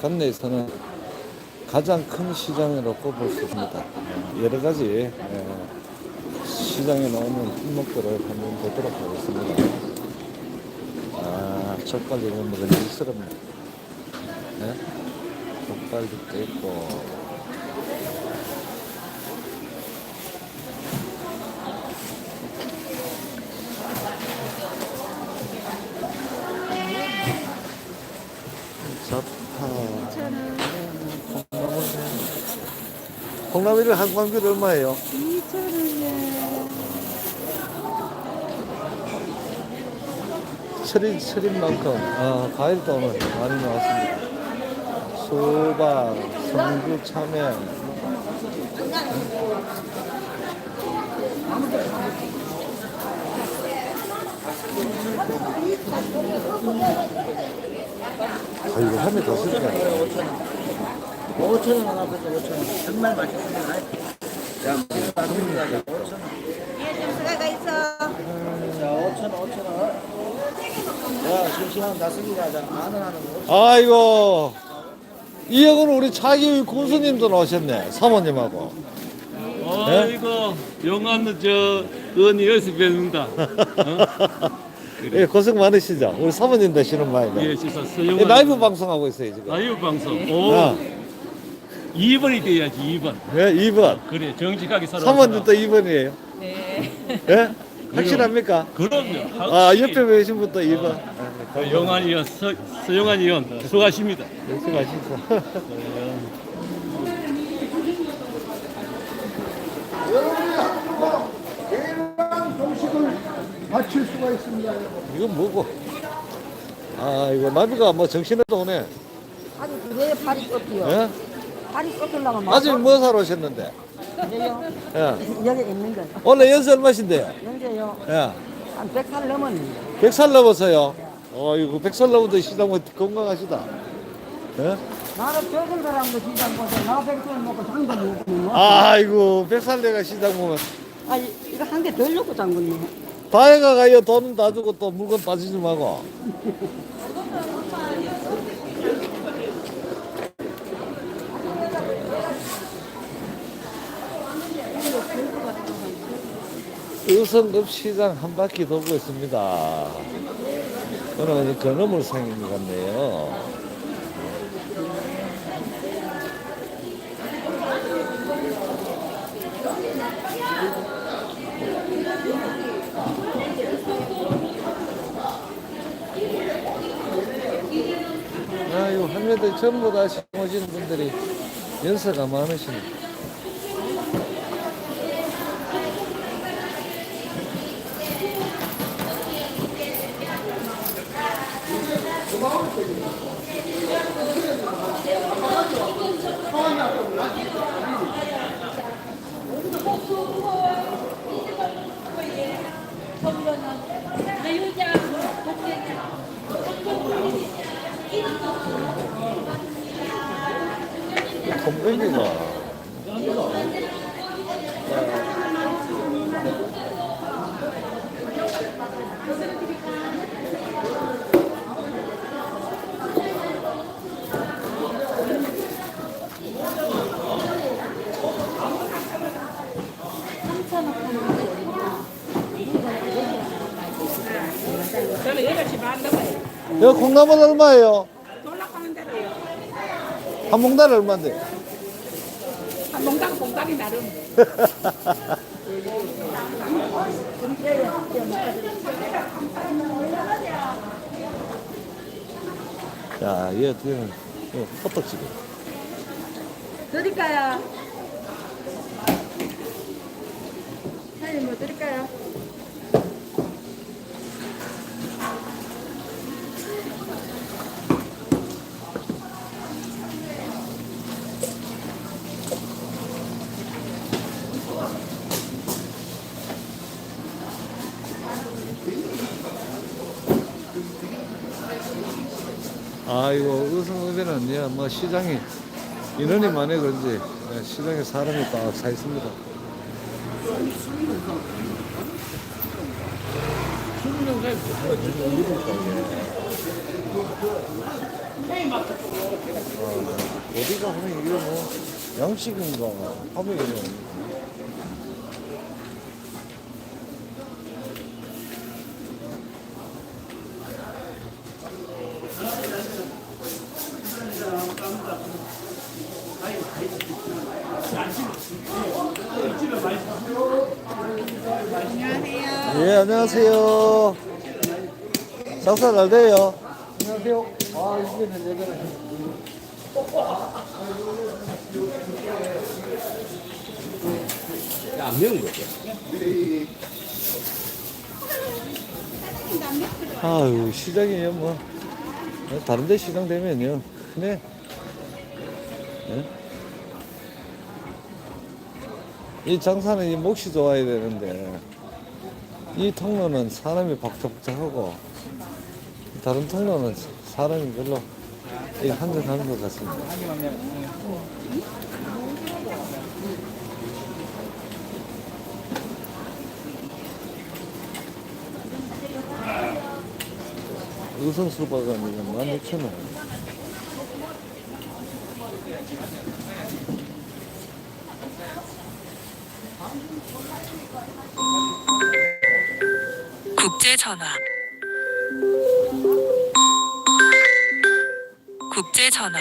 관내에서는 가장 큰 시장으로 꼽을 수 있습니다. 여러 가지 예, 시장에 나오는 품목들을 한번 보도록 하겠습니다. 아, 족발 이거 먹을만스럽네. 네? 족발도 있고. 콩나물. 콩나물이 한 광귤 얼마예요? 2,000원이야. 철인, 철인만큼 어, 과일도 오늘 많이 나왔습니다. 수박, 성주, 참외. 아, 이거 하면 더쓸 거야. 5천 원 앞에서 5천 원. 정말 맛있습니다. 야, 맛있습니다. 5천 원. 얘좀 들어가 있어. 자, 5천 원, 5천 원. 야, 심심하면 나습니다. 자, 만원 하는 거. 아이고, 이역은 우리 차기 군수님도 나오셨네. 사모님하고. 아이고 영화는 저 은이 여기서 뵙는다. 어? 예, 고생 많으시죠? 우리 사모님 되시는 마이가. 예, 진짜 예, 서영화. 라이브 방송하고 있어요, 지금. 라이브 방송. 오, 아, 2번이 돼야지 2번. 예, 2번. 그래 정직하게 살아. 사모님도 2번이에요. 네. 예? 확실합니까? 그럼요. 아, 옆에 계신 분도 2번. 그 영환 의원, 서, 서영환 의원 수고하십니다. 역시 맛있어. 맞출 수가 있습니다. 이건 뭐고? 아, 이거 나비가 뭐 정신에도 오네. 아니 왜 발이 꺾여? 예? 발이 꺾으려고 막. 아직 뭐 사러 오셨는데? 여기요. 예. 여기 있는 거. 원래 연세 얼마신데요? 현재요. 예. 한 100살 넘었는데. 100살 넘었어요. 어, 이거 100살 넘어도 시장 뭐 건강하시다. 예? 나는 적은 사람도 시장 보서 나 100살 먹고 장도 못 먹는 아이고, 100살 내가 시장 보면 아 이거 한 개 덜 넣고 장군네. 다해가 가요. 돈은 다 주고 또 물건 빠지지 말고. 의성급 시장 한 바퀴 돌고 있습니다. 오늘 건어물 상인 것 같네요. 아유, 할매들 전부 다 오신 분들이 연세가 많으시네. 컴백이가 저는 8시 반 넘어요. 여기 콩나물 얼마예요? 놀락하는 대로요. 한 몽달 얼마인데? 한 몽당 몽당이 나름. 야, 얘 뒤에는 이거 호떡집이. 드릴까요? 사장님 뭐 드릴까요? 아이고, 의성읍에는 예, 뭐 시장이 인원이 많아 그런지 예, 시장에 사람이 딱차 있습니다. 어디가 하면 이게 뭐? 양식인가 하면 안녕하세요. 예, 안녕하세요. 장사 잘 돼요. 안녕하세요. 아. 안 매운 거죠? 아유 시장이요 뭐 다른 데 시장 되면요 네. 네? 이 장사는 이 몫이 좋아야 되는데 이 통로는 사람이 박적박적하고 다른 통로는 사람이 별로 한적한 것 같습니다. 의성 수박은 이거 16,000원. 국제 전화. 국제 전화.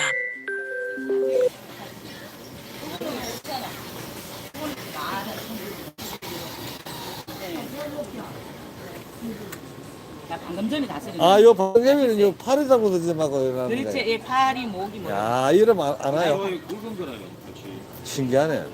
나 방금 전에 다스리. 아, 요 방개미는 요 팔이라고 그러지 말고 이러는데. 그렇지, 예, 팔이 목이 뭐. 야, 이름 알- 알아요? 굵은 거라요. 신기하네.